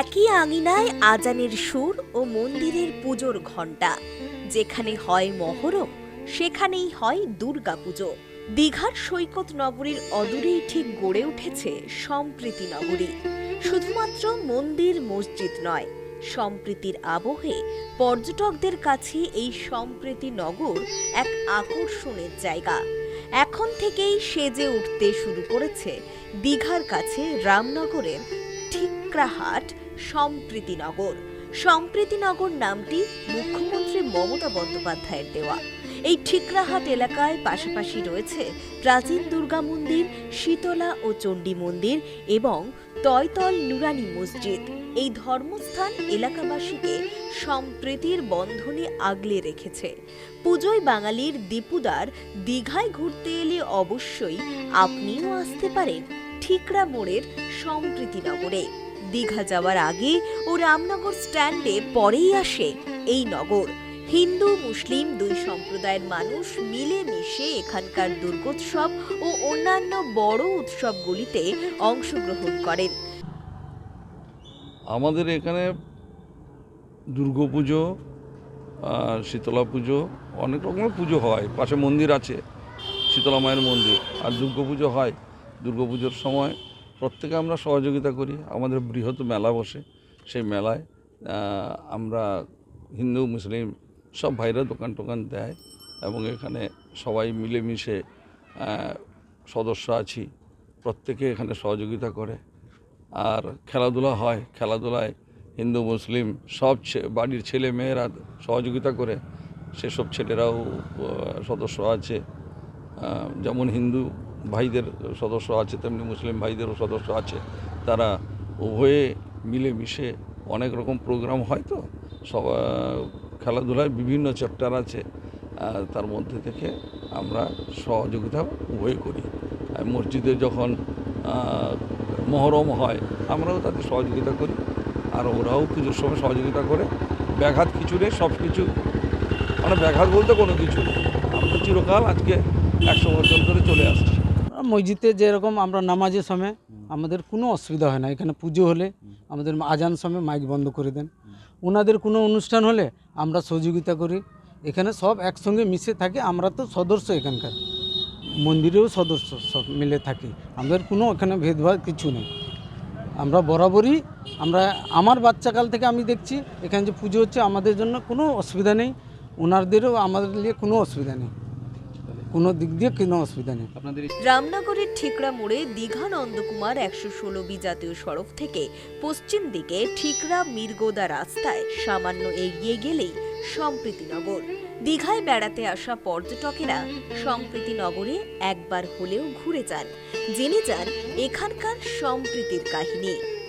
একই আঙিনায় আজানের সুর ও মন্দিরের পুজোর ঘণ্টা। যেখানে হয় মহরম, সেখানেই হয় দুর্গাপুজো। দীঘার সৈকত নগরীর অদূরেই ঠিক গড়ে উঠেছে সম্প্রীতি নগরী। শুধুমাত্র মন্দির, মসজিদ নয়, সম্প্রীতির আবহে পর্যটকদের কাছে এই সম্প্রীতি নগর এক আকর্ষণের জায়গা। এখন থেকেই সেজে উঠতে শুরু করেছে দীঘার কাছে রামনগরের ঠিকরাহাট সম্প্রীতিনগর। সম্প্রীতিনগর নামটি মুখ্যমন্ত্রী মমতা বন্দ্যোপাধ্যায়ের দেওয়া। এই ঠিকরাহাট এলাকায় পাশাপাশি রয়েছে প্রাচীন দুর্গা মন্দির, শীতলা ও চণ্ডী মন্দির এবং তয়তল নুরানি মসজিদ। এই ধর্মস্থান এলাকাবাসীকে সম্প্রীতির বন্ধনে আগলে রেখেছে। পুজোয় বাঙালির দীপুদার দীঘায় ঘুরতে এলে অবশ্যই আপনিও আসতে পারেন ঠিকরা মোড়ের সম্প্রীতিনগরে দীঘা যাওয়ার আগে ও রামনগর স্ট্যান্ডে পরেই আসে এই নগর। হিন্দু, মুসলিম দুই সম্প্রদায়ের মানুষ মিলেমিশে এখানকার দুর্গোৎসব ও অন্যান্য বড় উৎসবগুলিতে অংশগ্রহণ করেন। আমাদের এখানে দুর্গাপুজো শীতলা পুজো, অনেক রকমের পুজো হয়। পাশে মন্দির আছে, শীতলা মায়ের মন্দির। আর দুর্গাপুজো হয় দুর্গাপুজোর সময় প্রত্যেকে আমরা সহযোগিতা করি। আমাদের বৃহৎ মেলা বসে। সেই মেলায় আমরা হিন্দু, মুসলিম সব ভাইরা দোকান টোকান দেয় এবং এখানে সবাই মিলেমিশে সদস্য আছি। প্রত্যেকে এখানে সহযোগিতা করে। আর খেলাধুলা হয়। খেলাধুলায় হিন্দু, মুসলিম সব বাড়ির ছেলে মেয়েরা সহযোগিতা করে। সেসব ছেলেরাও সদস্য আছে। যেমন হিন্দু ভাইদের সদস্য আছে, তেমনি মুসলিম ভাইদেরও সদস্য আছে, তারা উভয়ে মিলেমিশে অনেক রকম প্রোগ্রাম হয় তো? সব, খেলাধুলায় বিভিন্ন চ্যাপ্টার আছে তার মধ্যে থেকে আমরা সহযোগিতা উভয় করি। আর মসজিদে যখন মহরম হয়, আমরাও তাদের সহযোগিতা করি। আর ওরাও পুজোর সময় সহযোগিতা করে। ব্যাঘাত কিছু নেই, সব কিছু। মানে ব্যাঘাত বলতে কোনো কিছু আমরা চিরকাল আজকে একশো বছর ধরে চলে আসছি। মসজিদে যেরকম আমরা নামাজের সময় আমাদের কোনো অসুবিধা হয় না। এখানে পুজো হলে আমাদের আজান সময় মাইক বন্ধ করে দেন। ওনাদের কোনো অনুষ্ঠান হলে আমরা সহযোগিতা করি। এখানে সব একসঙ্গে মিশে থাকে। আমরা তো সদস্য এখানকার। মন্দিরেও সদস্য সব মিলে থাকি। আমাদের কোনো এখানে ভেদভাব কিছু নেই। আমরা বরাবরই আমরা আমার বাচ্চাকাল থেকে আমি দেখছি, এখানে যে পুজো হচ্ছে আমাদের জন্য কোনো অসুবিধা নেই। ওনাদেরও আমাদের নিয়ে কোনো অসুবিধা নেই। কোনো দিক দিয়ে কোনো অসুবিধা নেই। রামনগরের ঠিকরা মোড়ে দীঘা নন্দকুমার একশো ষোলো বি জাতীয় সড়ক থেকে পশ্চিম দিকে ঠিকরা মির্গোদা রাস্তায় সামান্য এগিয়ে গেলেই সম্প্রীতিনগর। দীঘায় বেড়াতে আসা পর্যটকেরা সম্প্রীতিনগরে একবার হলেও ঘুরে যান। জেনে যান এখানকার সম্প্রীতির কাহিনী।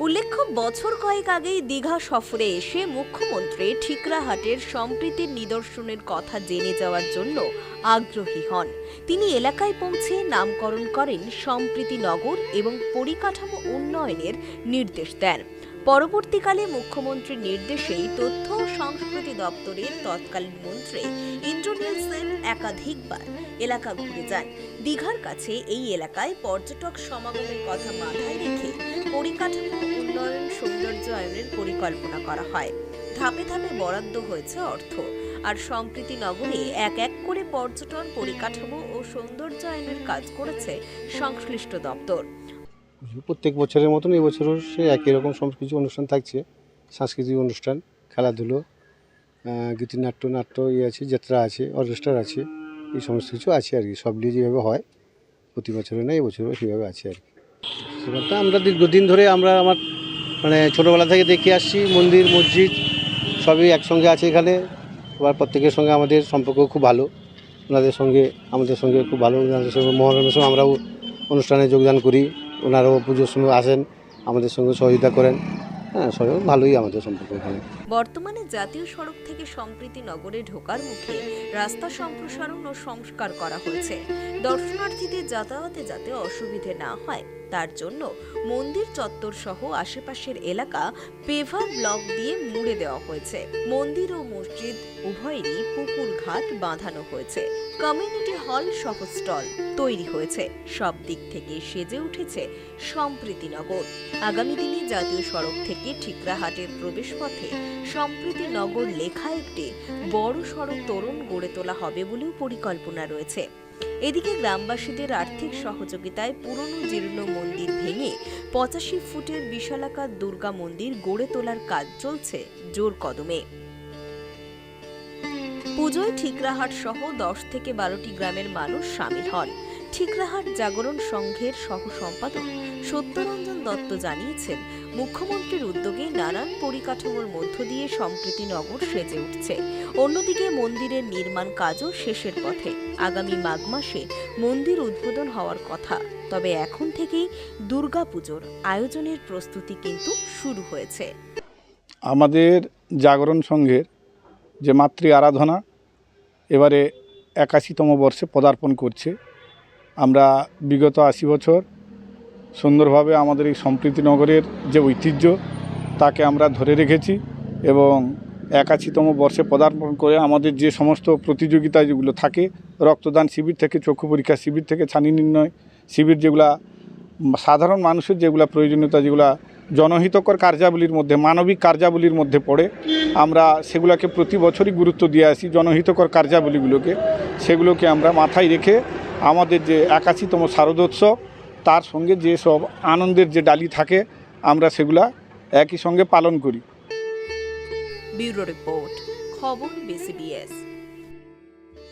উল্লেখ্য, বছর কয়েক আগেই দীঘা সফরে এসে মুখ্যমন্ত্রী ঠিকরাহাটের সম্প্রীতির নিদর্শনের কথা জেনে যাওয়ার জন্য আগ্রহী হন। তিনি এলাকায় পৌঁছে নামকরণ করেন সম্প্রীতি নগর এবং পরিকাঠামো উন্নয়নের নির্দেশ দেন। পরবর্তীকালে মুখ্যমন্ত্রীর নির্দেশেই তথ্য ও সংস্কৃতি দপ্তরের তৎকালীন মন্ত্রী ইন্দ্রনীল সেন একাধিকবার এলাকা ঘুরে যান। দীঘার কাছে এই এলাকায় পর্যটক সমাগমের কথা মাথায় রেখে পরিকাঠামো উন্নয়ন সৌন্দর্যায়নের পরিকল্পনা করা হয়। ধাপে ধাপে বরাদ্দ হয়েছে অর্থ আর সম্প্রীতি নগরে এক এক করে পর্যটন পরিকাঠামো ও সৌন্দর্যায়নের কাজ করেছে সংশ্লিষ্ট দপ্তর। প্রত্যেক বছরের মতন এবছরও সে একই রকম সব কিছু অনুষ্ঠান থাকছে। সাংস্কৃতিক অনুষ্ঠান, খেলাধুলো গীতিনাট্য, নাট্য ইয়ে আছে, যাত্রা আছে, অর্কেস্ট্রার আছে, এই সমস্ত কিছু আছে আর কি। সব নিয়ে যেভাবে হয়, প্রতি বছরে না এবছরও সেভাবে আছে আর কি। সেটা আমরা দীর্ঘদিন ধরে আমরা আমার মানে ছোটোবেলা থেকে দেখে আসছি, মন্দির, মসজিদ, সবই একসঙ্গে আছে এখানে। এবার প্রত্যেকের সঙ্গে আমাদের সম্পর্ক খুব ভালো। ওনাদের সঙ্গে, আমাদের সঙ্গে খুব ভালো। ওনাদের সঙ্গে মহরমের সময় আমরাও অনুষ্ঠানে যোগদান করি। ওনারাও পুজোর সময় আসেন, আমাদের সঙ্গে সহযোগিতা করেন। হ্যাঁ ভালোই আমাদের সম্পর্ক বর্তমানে জাতীয় সড়ক থেকে সম্প্রীতি নগরে ঢোকার মুখে রাস্তা সম্প্রসারণ ও সংস্কার করা হয়েছে। দর্শনার্থীদের যাতায়াতে যাতে অসুবিধে না হয়। তার জন্য মন্দির চত্বর সহ আশেপাশের এলাকা পেভার ব্লক দিয়ে মুড়ে দেওয়া হয়েছে। মন্দির ও মসজিদ উভয়েরই পুকুর ঘাট বাঁধানো হয়েছে। কমিউনিটি হল সহ স্টল তৈরি হয়েছে। সব দিক থেকে সেজে উঠেছে সম্প্রীতিনগর। আগামী দিনে জাতীয় সড়ক থেকে ঠিকরাহাটের প্রবেশপথে সম্প্রীতিনগর লেখা একটি বড় সড়ক তরুণ গড়ে তোলা হবে বলেও পরিকল্পনা রয়েছে। এদিকে গ্রামবাসীদের আর্থিক সহযোগিতায় পুরনো জীর্ণ মন্দির ভেঙে পঁচাশি ফুটের বিশালাকার দুর্গা মন্দির গড়ে তোলার কাজ চলছে জোর কদমে। পুজোয় ঠিকরাহাট সহ দশ থেকে বারোটি গ্রামের মানুষ সামিল হন। ঠিকরাহাট জাগরণ সংঘের সহ সম্পাদক সত্যরঞ্জন দত্ত জানিয়েছেন, মুখ্যমন্ত্রীর উদ্যোগে নানান পরিকাঠামোর মধ্য দিয়ে সম্প্রীতি নগর সেজে উঠছে। অন্যদিকে মন্দিরের নির্মাণ কাজও শেষের পথে। আগামী মাঘ মাসে মন্দির উদ্বোধন হওয়ার কথা। তবে এখন থেকেই দুর্গাপুজোর আয়োজনের প্রস্তুতি কিন্তু শুরু হয়েছে। আমাদের জাগরণ সংঘের যে মাতৃ আরাধনা, এবারে একাশিতম বর্ষে পদার্পণ করছে। আমরা বিগত আশি বছর সুন্দরভাবে আমাদের এই সম্প্রীতিনগরের যে ঐতিহ্য, তাকে আমরা ধরে রেখেছি এবং একাশিতম বর্ষে পদার্পণ করে আমাদের যে সমস্ত প্রতিযোগিতা যেগুলো থাকে, রক্তদান শিবির থেকে, চক্ষু পরীক্ষা শিবির থেকে, ছানি নির্ণয় শিবির যেগুলা, সাধারণ মানুষের যেগুলা প্রয়োজনীয়তা যেগুলা জনহিতকর কার্যাবলীর মধ্যে, মানবিক কার্যাবলীর মধ্যে পড়ে, আমরা সেগুলোকে প্রতি বছরই গুরুত্ব দিয়ে আসি জনহিতকর কার্যাবলীগুলোকে। সেগুলোকে আমরা মাথায় রেখে আমাদের যে একাশিতম শারদোৎসব, তার সঙ্গে যে সব আনন্দের যে ডালি থাকে, আমরা সেগুলা একই সঙ্গে পালন করি। ব্যুরো রিপোর্ট, খবর বিসিবিএস